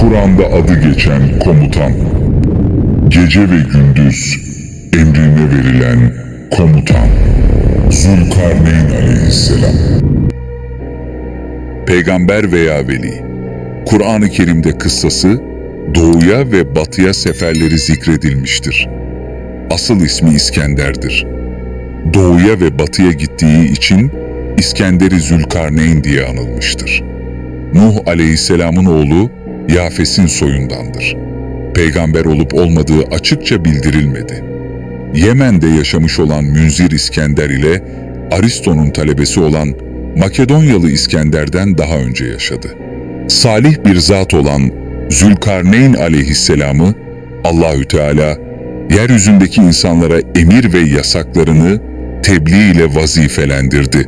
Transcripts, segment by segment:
Kur'an'da adı geçen komutan. Gece ve gündüz emrine verilen komutan. Zülkarneyn aleyhisselam. Peygamber veya veli. Kur'an-ı Kerim'de kıssası doğuya ve batıya seferleri zikredilmiştir. Asıl ismi İskender'dir. Doğuya ve batıya gittiği için İskender'i Zülkarneyn diye anılmıştır. Nuh aleyhisselamın oğlu Yafes'in soyundandır. Peygamber olup olmadığı açıkça bildirilmedi. Yemen'de yaşamış olan Münzir İskender ile Aristo'nun talebesi olan Makedonyalı İskender'den daha önce yaşadı. Salih bir zat olan Zülkarneyn aleyhisselamı Allahü Teala yeryüzündeki insanlara emir ve yasaklarını tebliğ ile vazifelendirdi.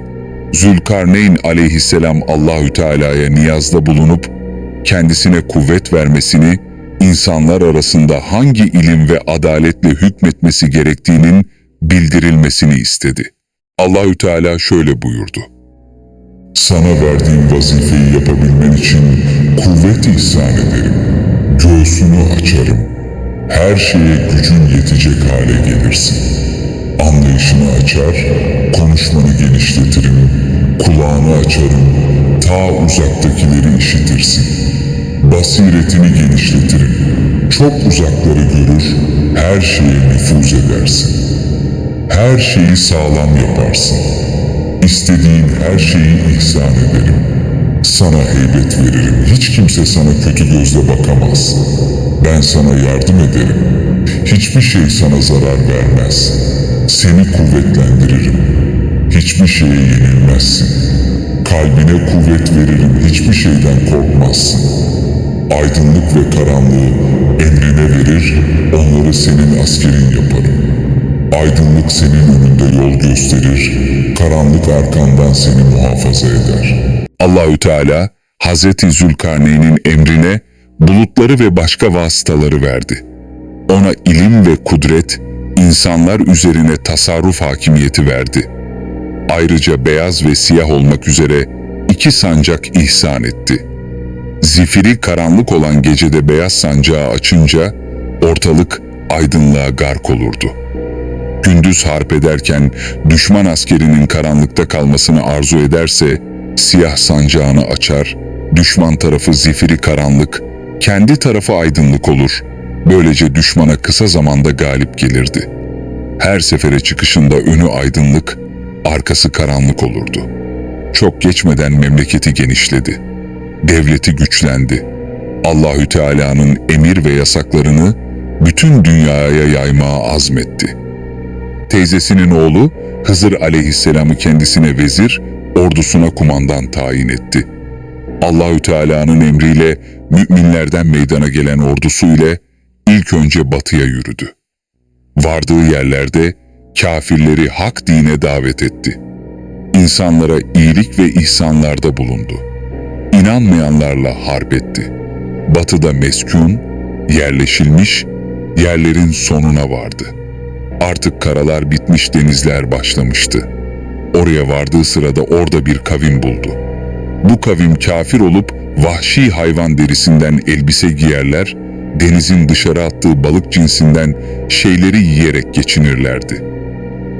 Zülkarneyn aleyhisselam Allahü Teala'ya niyazda bulunup kendisine kuvvet vermesini, insanlar arasında hangi ilim ve adaletle hükmetmesi gerektiğinin bildirilmesini istedi. Allahü Teala şöyle buyurdu. Sana verdiğim vazifeyi yapabilmen için kuvvet ihsan ederim. Göğsünü açarım. Her şeye gücün yetecek hale gelirsin. Anlayışını açar, konuşmanı genişletirim, kulağını açarım, ta uzaktakileri işitirsin. Basiretini genişletirim, çok uzakları görür, her şeye nüfuz edersin. Her şeyi sağlam yaparsın. İstediğin her şeyi ihsan ederim. Sana heybet veririm. Hiç kimse sana kötü gözle bakamaz. Ben sana yardım ederim. Hiçbir şey sana zarar vermez. Seni kuvvetlendiririm. Hiçbir şeye yenilmezsin. Kalbine kuvvet veririm. Hiçbir şeyden korkmazsın. Aydınlık ve karanlığı emrine verir, onları senin askerin yaparım. Aydınlık senin önünde yol gösterir, karanlık arkandan seni muhafaza eder. Allahü Teala Hazreti Zülkarneyn'in emrine bulutları ve başka vasıtaları verdi. Ona ilim ve kudret, insanlar üzerine tasarruf hakimiyeti verdi. Ayrıca beyaz ve siyah olmak üzere iki sancak ihsan etti. Zifiri karanlık olan gecede beyaz sancağı açınca ortalık aydınlığa gark olurdu. Gündüz harp ederken düşman askerinin karanlıkta kalmasını arzu ederse siyah sancağını açar, düşman tarafı zifiri karanlık, kendi tarafı aydınlık olur. Böylece düşmana kısa zamanda galip gelirdi. Her sefere çıkışında önü aydınlık, arkası karanlık olurdu. Çok geçmeden memleketi genişledi. Devleti güçlendi. Allahü Teala'nın emir ve yasaklarını bütün dünyaya yaymaya azmetti. Teyzesinin oğlu Hızır aleyhisselamı kendisine vezir, ordusuna kumandan tayin etti. Allahü Teala'nın emriyle müminlerden meydana gelen ordusu ile ilk önce batıya yürüdü. Vardığı yerlerde kafirleri hak dine davet etti. İnsanlara iyilik ve ihsanlarda bulundu. İnanmayanlarla harp etti. Batıda meskun, yerleşilmiş, yerlerin sonuna vardı. Artık karalar bitmiş denizler başlamıştı. Oraya vardığı sırada orada bir kavim buldu. Bu kavim kafir olup vahşi hayvan derisinden elbise giyerler, denizin dışarı attığı balık cinsinden şeyleri yiyerek geçinirlerdi.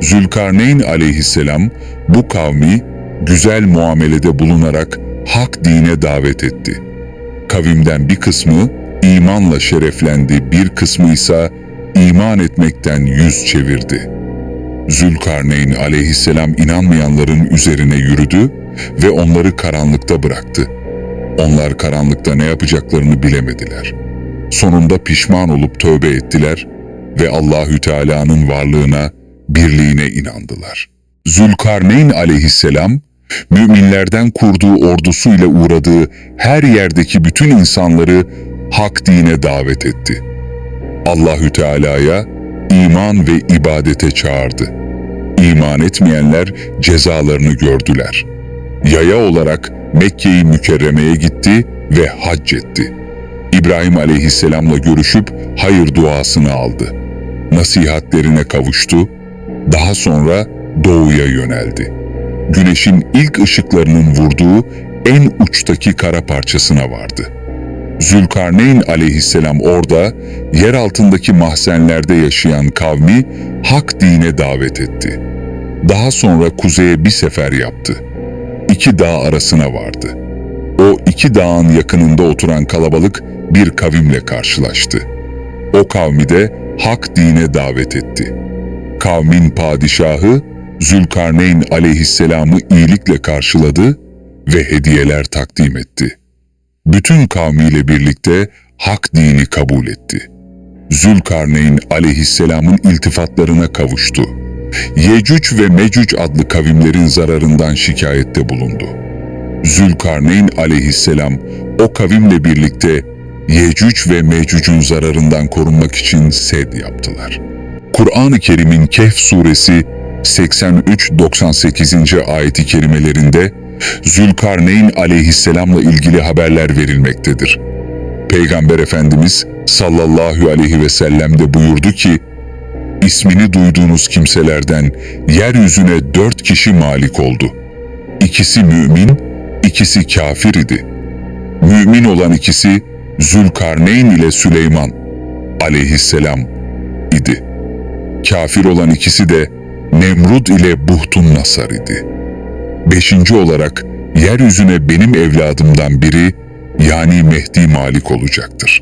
Zülkarneyn aleyhisselam bu kavmi güzel muamelede bulunarak hak dine davet etti. Kavimden bir kısmı imanla şereflendi, bir kısmı ise iman etmekten yüz çevirdi. Zülkarneyn aleyhisselam inanmayanların üzerine yürüdü ve onları karanlıkta bıraktı. Onlar karanlıkta ne yapacaklarını bilemediler. Sonunda pişman olup tövbe ettiler ve Allahü Teala'nın varlığına, birliğine inandılar. Zülkarneyn aleyhisselam, müminlerden kurduğu ordusuyla uğradığı her yerdeki bütün insanları hak dine davet etti. Allahü Teala'ya iman ve ibadete çağırdı. İman etmeyenler cezalarını gördüler. Yaya olarak Mekke-i Mükerreme'ye gitti ve hac etti. İbrahim aleyhisselamla görüşüp hayır duasını aldı. Nasihatlerine kavuştu. Daha sonra doğuya yöneldi. Güneşin ilk ışıklarının vurduğu en uçtaki kara parçasına vardı. Zülkarneyn aleyhisselam orada yer altındaki mahzenlerde yaşayan kavmi hak dine davet etti. Daha sonra kuzeye bir sefer yaptı. İki dağ arasına vardı. O iki dağın yakınında oturan kalabalık bir kavimle karşılaştı. O kavmi de hak dine davet etti. Kavmin padişahı Zülkarneyn aleyhisselamı iyilikle karşıladı ve hediyeler takdim etti. Bütün kavmiyle birlikte hak dini kabul etti. Zülkarneyn aleyhisselamın iltifatlarına kavuştu. Yecüc ve Mecüc adlı kavimlerin zararından şikayette bulundu. Zülkarneyn aleyhisselam o kavimle birlikte Yecüc ve Mecüc'ün zararından korunmak için sed yaptılar. Kur'an-ı Kerim'in Kehf suresi 83-98. ayeti kerimelerinde Zülkarneyn aleyhisselamla ilgili haberler verilmektedir. Peygamber Efendimiz sallallahu aleyhi ve sellem de buyurdu ki, İsmini duyduğunuz kimselerden yeryüzüne dört kişi malik oldu. İkisi mümin, ikisi kafir idi. Mümin olan ikisi Zülkarneyn ile Süleyman aleyhisselam idi. Kafir olan ikisi de Nemrud ile Buhtun Nasar idi. Beşinci olarak yeryüzüne benim evladımdan biri yani Mehdi malik olacaktır.